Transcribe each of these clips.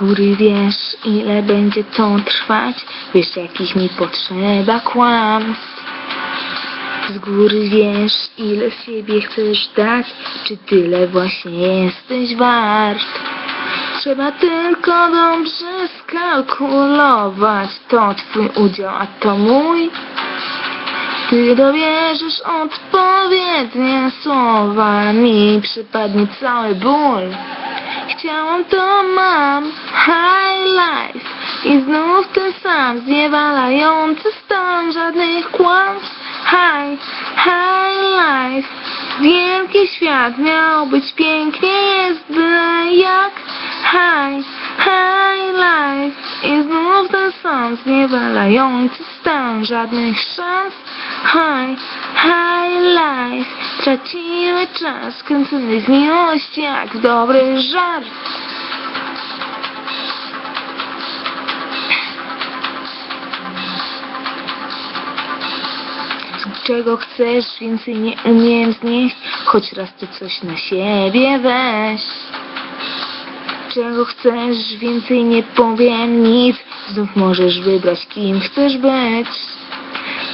góry wiesz, ile będzie to trwać, wiesz, jakich mi potrzeba kłamstw. Z góry wiesz, ile siebie chcesz dać, czy tyle właśnie jesteś wart. Trzeba tylko dobrze skalkulować, to twój udział, a to mój. Ty dowierzysz odpowiednie słowa, mi przypadnie cały ból. Chciałam to mam, I znów ten sam zniewalający stan Żadnych kłamstw, high, high life. Wielki świat miał być pięknie jest byle jak. High, high life. I znów ten sam zniewalający stan Żadnych szans, high, high life. Tracimy czas, kręcony z miłości jak dobry żart Czego chcesz, więcej nie umiem znieść. Choć raz to coś na siebie weź. Czego chcesz, więcej nie powiem nic. Znów możesz wybrać, kim chcesz być.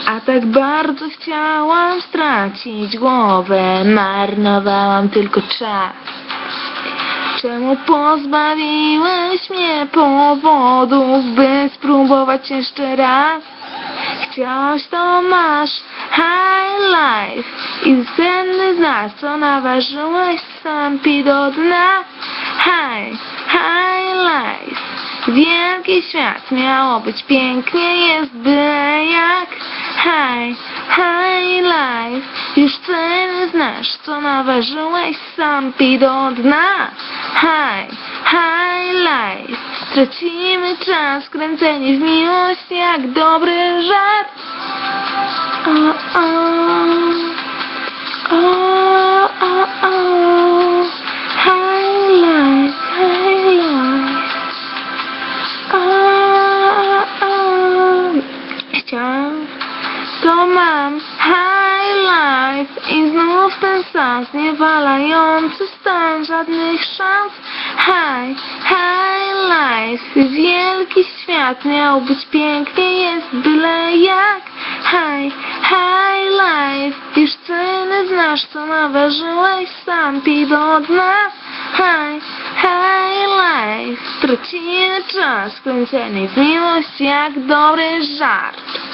A tak bardzo chciałam stracić głowę. Marnowałam tylko czas. Czemu pozbawiłeś mnie powodów, by spróbować jeszcze raz? Chciałaś to masz, high life. I senny z nas, co naważyłeś sam do dna. High, high life. Wielki świat miało być pięknie, jest byle jak. High, high life. Już ceny znasz, co naważyłeś sam do dna. High, high life Tracimy czas, kręceni w miłość jak dobry żart o, o, o, o, o. High life, high life o, o, o. Chciałam to mam high life i znów ten sam zniewalający stan żadnych szans. High, high life wielki świat miał być pięknie jest byle jak. High, high life już ceny znasz co naważyłeś sam pij do dna. High, high life tracimy czas kręceni w miłość jak dobry żart